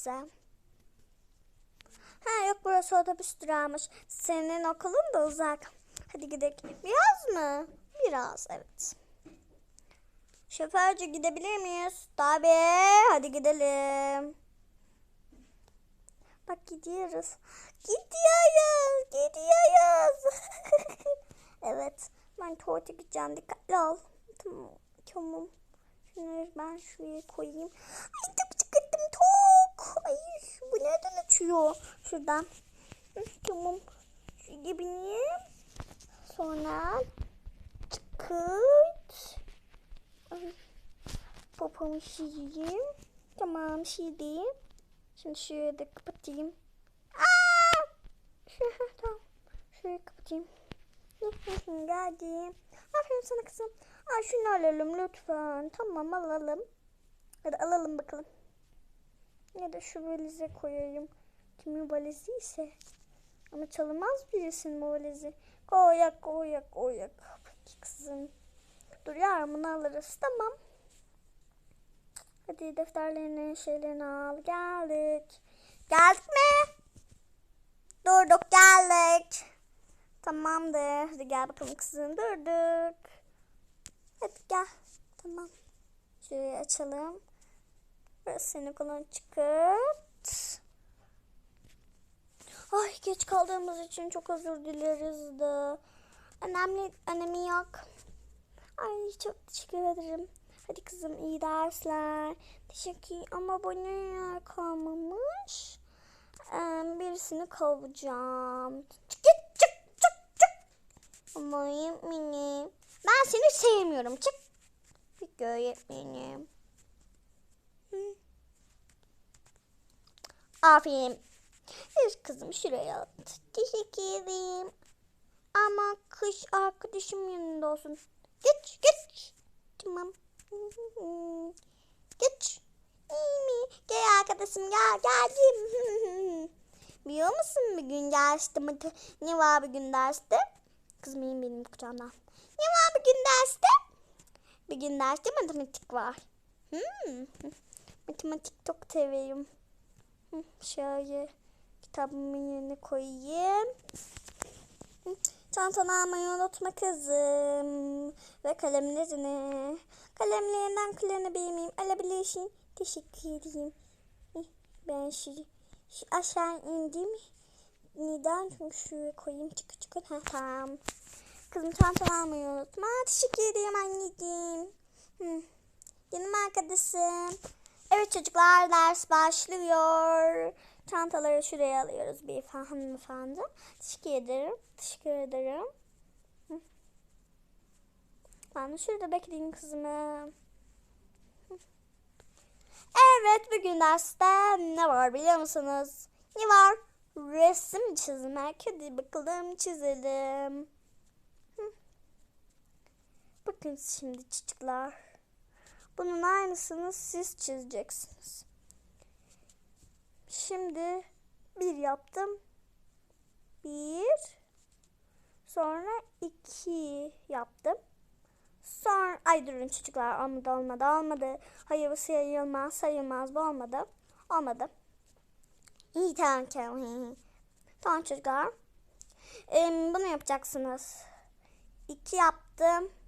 gitsem? Ha yok burası otobüs durağımış. Senin okulun da uzak. Hadi gidelim. Biraz mı? Biraz evet. Şoförcü gidebilir miyiz? Tabii. Hadi gidelim. Bak gidiyoruz. Gidiyoruz. Gidiyoruz. evet. Ben tuvalete gideceğim. Dikkatli ol. Tamam. Tamam. Şunları ben şuraya koyayım. Ay çok. Ay bu nereden açıyor? Şuradan. Tamam. Şuraya bineyim. Sonra çıkırt. Ay, Popomu şişireyim. Tamam şişireyim. Şimdi şurayı da kapatayım. Aa! Şu, tamam. Şurayı kapatayım. Lütfen geldim. Aferin sana kızım. Aa, şunu alalım lütfen. Tamam alalım. Hadi alalım bakalım. Ya da şu valize koyayım. Kimin valizi ise. Ama çalınmaz birisinin valizi. Koyak koyak koyak. Peki kızım. Dur yarımını alırız. Tamam. Hadi defterlerini şeylerini al. Geldik. Geldik mi? Durduk geldik. Tamamdır. Hadi gel bakalım kızım. Durduk. Hadi gel. Tamam. Şurayı açalım. Burası senin kolun çıkart. Ay geç kaldığımız için çok özür dileriz de. Önemli, önemi yok. Ay çok teşekkür ederim. Hadi kızım iyi dersler. Teşekkür ama bana yer kalmamış. Ee, birisini kovacağım. Çık git çık çık çık. Ama öğretmenim. Ben seni sevmiyorum. Çık. Peki öğretmenim. Hı. Aferin. Bir kızım şuraya at. Teşekkür ederim. Ama kış arkadaşım yanında olsun. Geç geç. Tamam. Geç. İyi mi? Gel arkadaşım gel geldim. Biliyor musun bugün derste ne var bugün derste? Kızım benim benim kucağımdan. Ne var bugün derste? Bugün derste matematik var. Hmm. Matematik çok severim. Şöyle kitabımın yerine koyayım. Çantanı almayı unutma kızım. Ve kalemlerini. Kalemlerinden kullanabilir miyim? Alabilirsin. Teşekkür ederim. Hı, Ben şu, şu aşağı indim. Neden? Çünkü şuraya koyayım. Çıkı çıkı. Ha, tamam. Kızım çantanı almayı unutma. Teşekkür ederim anneciğim. Hı. Canım arkadaşım. Evet çocuklar ders başlıyor. Çantaları şuraya alıyoruz bir hanımefendi. Teşekkür ederim. Teşekkür ederim. Ben şurada bekleyeyim kızımı. Evet bugün derste ne var biliyor musunuz? Ne var? Resim çizmek. Hadi bakalım çizelim. Bakın şimdi çocuklar. Bunun aynısını siz çizeceksiniz. Şimdi bir yaptım. Bir. Sonra iki yaptım. Sonra ay durun çocuklar olmadı olmadı olmadı. Hayır sayılmaz sayılmaz bu olmadı. Olmadı. İyi tamam tamam. Tamam çocuklar. Ee, bunu yapacaksınız. İki yaptım.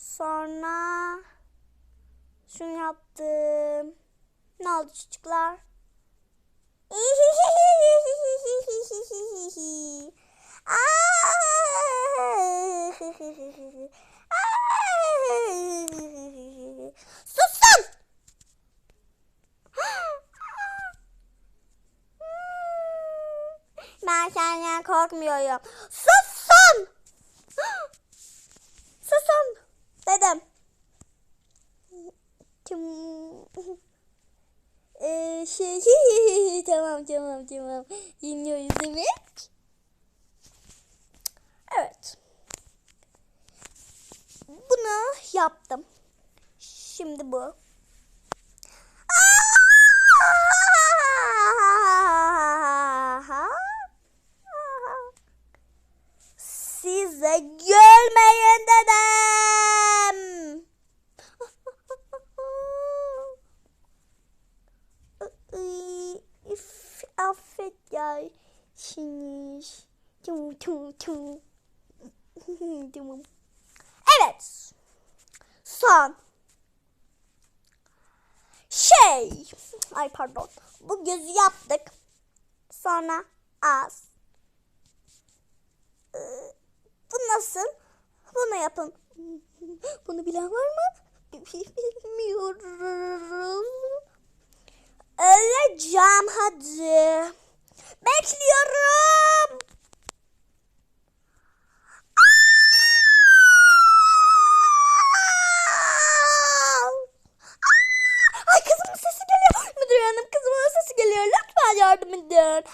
Sonra şunu yaptım. Ne oldu çocuklar? Susun! Ben senden korkmuyorum. Susun! Susun! Dedim. Tüm- Ee, şey, tamam tamam tamam. Dinliyoruz demek. Evet. Bunu yaptım. Şimdi bu. Size gülmeyin dedim. affet ya. Tamam. Evet. Son. Şey. Ay pardon. Bu gözü yaptık. Sonra az. Ee, bu nasıl? Bunu yapın. Bunu bilen var mı? Bilmiyorum. Öleceğim hadi. Bekliyorum. Ay kızımın sesi geliyor. Müdür hanım kızımın sesi geliyor. Lütfen yardım edin.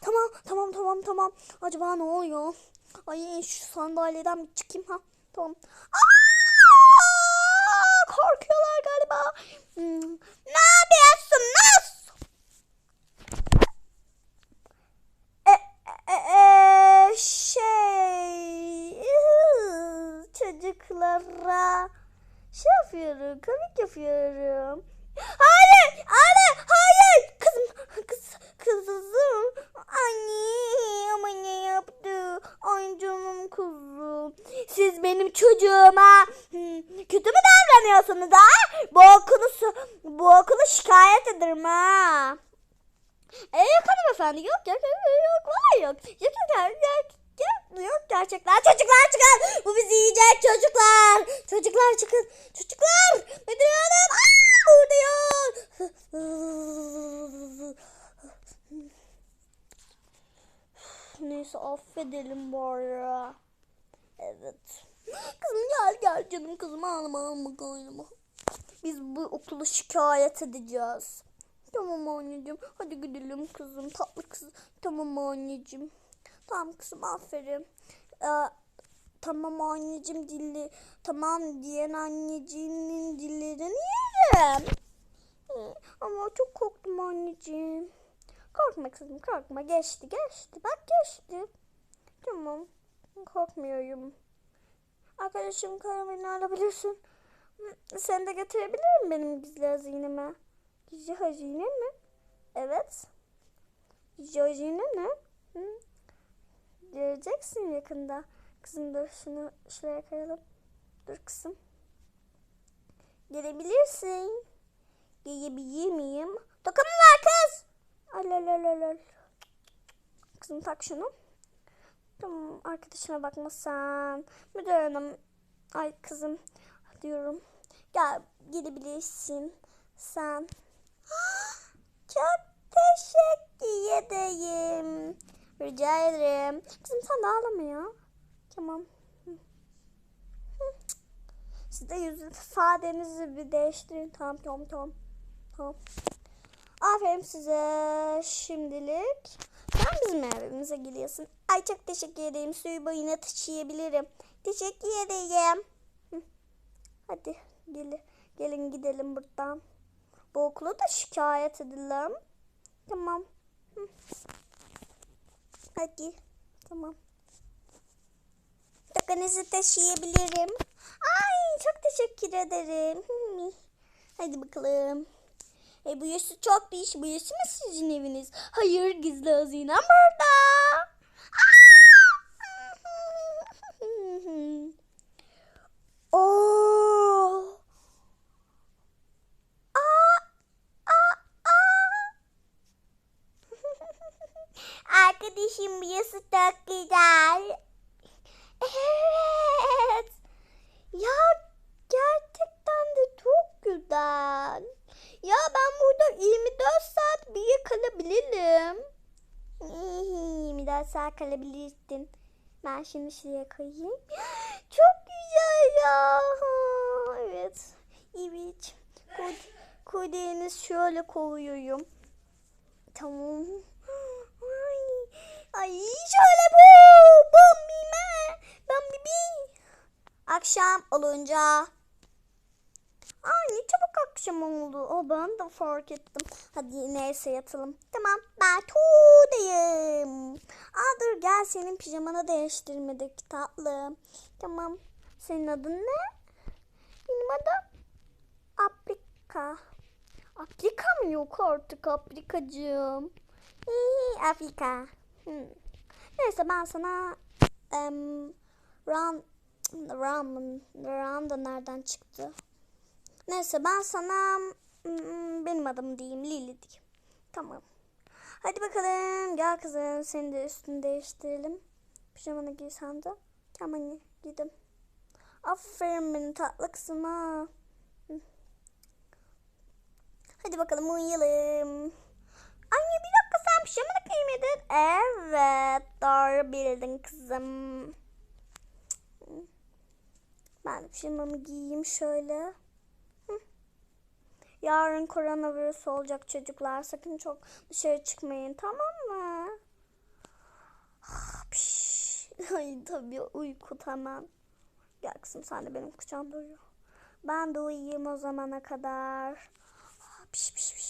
Tamam tamam tamam tamam. Acaba ne oluyor? Ay şu sandalyeden bir çıkayım ha. Tamam. Aa! Korkuyorlar galiba. Hmm. Ne yapıyorsunuz? E, e, e, şey çocuklara şey yapıyorum komik yapıyorum. Hayır anne hayır. Kızım kız kızım. Anne ama ne yaptı? Ay canım kuzum. Siz benim çocuğuma kötü mü davranıyorsunuz ha? Bu okulu bu okulu şikayet ederim ha. E yok hanımefendi yok yok yok yok var yok. Yok yok yok yok yok gerçekten. Çocuklar çıkın. Bu bizi yiyecek çocuklar. Çocuklar çıkın. Çocuklar müdür hanım. Aa vuruyor neyse affedelim bari. Evet. Kızım gel gel canım kızım. Ağlama ağlama ağlama biz bu okulu şikayet edeceğiz Tamam anneciğim. Hadi gidelim kızım. Tatlı kız. Tamam anneciğim. Tamam kızım aferin. Ee, tamam anneciğim dilli. Tamam diyen anneciğimin dillerini yerim. Ee, Ama çok korktum anneciğim. Korkma kızım korkma. Geçti geçti. Bak geçti. Tamam. Korkmuyorum. Arkadaşım karameli alabilirsin. Sen de getirebilir misin benim gizli hazineme? Gizli mi? Evet. Gizli hazine ne? Hı? Göreceksin yakında. Kızım dur şunu şuraya koyalım. Dur kızım. Gelebilirsin. Gelebilir miyim? Toka mı var kız? Alalalala. Kızım tak şunu. Tamam arkadaşına bakmasan. Müdür hanım. Ay kızım diyorum. Gel gelebilirsin. Sen. Çok teşekkür ederim. Rica ederim. Kızım sen de ağlama. Tamam. Siz de yüz ifadenizi bir değiştirin. Tamam tamam tamam. Tamam. Aferin size şimdilik. Sen bizim evimize geliyorsun. Ay çok teşekkür ederim. Suyu boyuna taşıyabilirim. Teşekkür ederim. Hadi gelin, gelin gidelim buradan. Bu okula da şikayet edelim. Tamam. Hadi. Tamam. Tokanızı taşıyabilirim. Ay çok teşekkür ederim. Hadi bakalım. E bu yaşı çok değiş. Bu yaşı mı sizin eviniz? Hayır gizli hazinem burada. Aa! Oo. Aa, aa, aa. Arkadaşım burası çok güzel. Evet. Ya gerçekten de çok güzel. Ya ben burada 24 saat bir kalabilirim. 24 saat kalabilirsin. Ben şimdi şuraya koyayım. Çok güzel ya. Evet. Evet. Kod, şöyle koyuyorum. Tamam. Ay, şöyle bu. Bom bime. Ben bibi. Akşam olunca. Ay ne çabuk akşam oldu. O ben de fark ettim. Hadi neyse yatalım. Tamam ben tuğdayım. Aa dur gel senin pijamanı değiştirmedik tatlım. Tamam. Senin adın ne? Benim adım Afrika. Afrika mı yok artık Afrikacığım? Afrika. Hmm. Neyse ben sana em, ram, ramen, ram da nereden çıktı? Neyse ben sana mm, benim adım diyeyim Lili diyeyim. Tamam. Hadi bakalım gel kızım seni de üstünü değiştirelim. Pijamanı giy sen de. Tamam giydim. Aferin benim tatlı kızım ha. Hı. Hadi bakalım uyuyalım. Anne bir dakika pijamanı giymedin. Evet doğru bildin kızım. Ben pijamamı giyeyim şöyle. Yarın koronavirüs olacak çocuklar. Sakın çok dışarı çıkmayın tamam mı? Ah. Ay tabii uyku tamam. Gel kızım sen de benim kucağımda uyu. Ben de uyuyayım o zamana kadar. Ah, Piş piş piş piş.